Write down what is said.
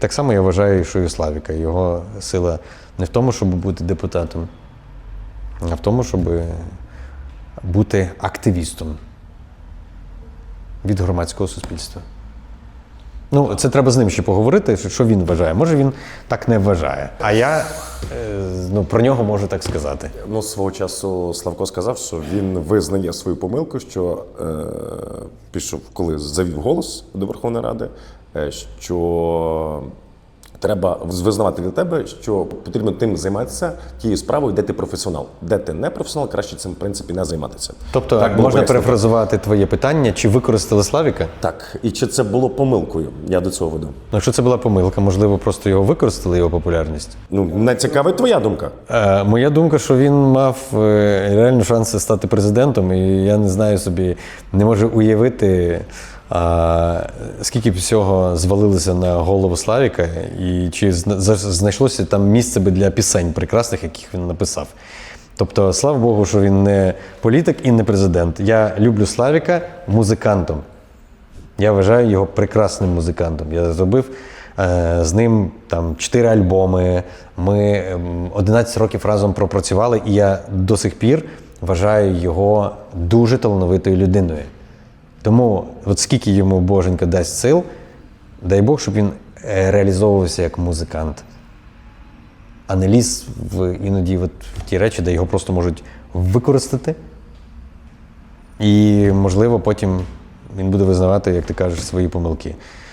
Так само я вважаю, що і Славіка. Його сила не в тому, щоб бути депутатом, а в тому, щоб бути активістом від громадського суспільства. Ну, це треба з ним ще поговорити, що- він вважає. Може, він так не вважає. А я е, ну, про нього можу так сказати. Ну, свого часу Славко сказав, що він визнає свою помилку, що е, пішов, коли завів голос до Верховної Ради, що треба визнавати для тебе, що потрібно тим займатися тією справою, де ти професіонал. Де ти не професіонал, краще цим в принципі не займатися. Тобто, Так можна перефразувати твоє питання, чи використали Славіка? Так, і чи це було помилкою? Я до цього веду. Ну, якщо це була помилка, можливо, просто його використали, його популярність. Ну, не цікавить твоя думка. Е, Моя думка, що він мав е, реальні шанси стати президентом, і я не знаю собі, не можу уявити, а, скільки б всього звалилося на голову Славіка, і чи знайшлося там місце би для пісень прекрасних, яких він написав. Тобто, слава Богу, що він не політик і не президент. Я люблю Славіка музикантом. Я вважаю його прекрасним музикантом. Я зробив е, з ним там чотири альбоми. Ми ем, 11 років разом пропрацювали, і я до сих пір вважаю його дуже талановитою людиною. Тому, от скільки йому Боженька дасть сил, дай Бог, щоб він е, реалізовувався як музикант, а не ліз в іноді от в ті речі, де його просто можуть використати. І, можливо, потім він буде визнавати, як ти кажеш, свої помилки.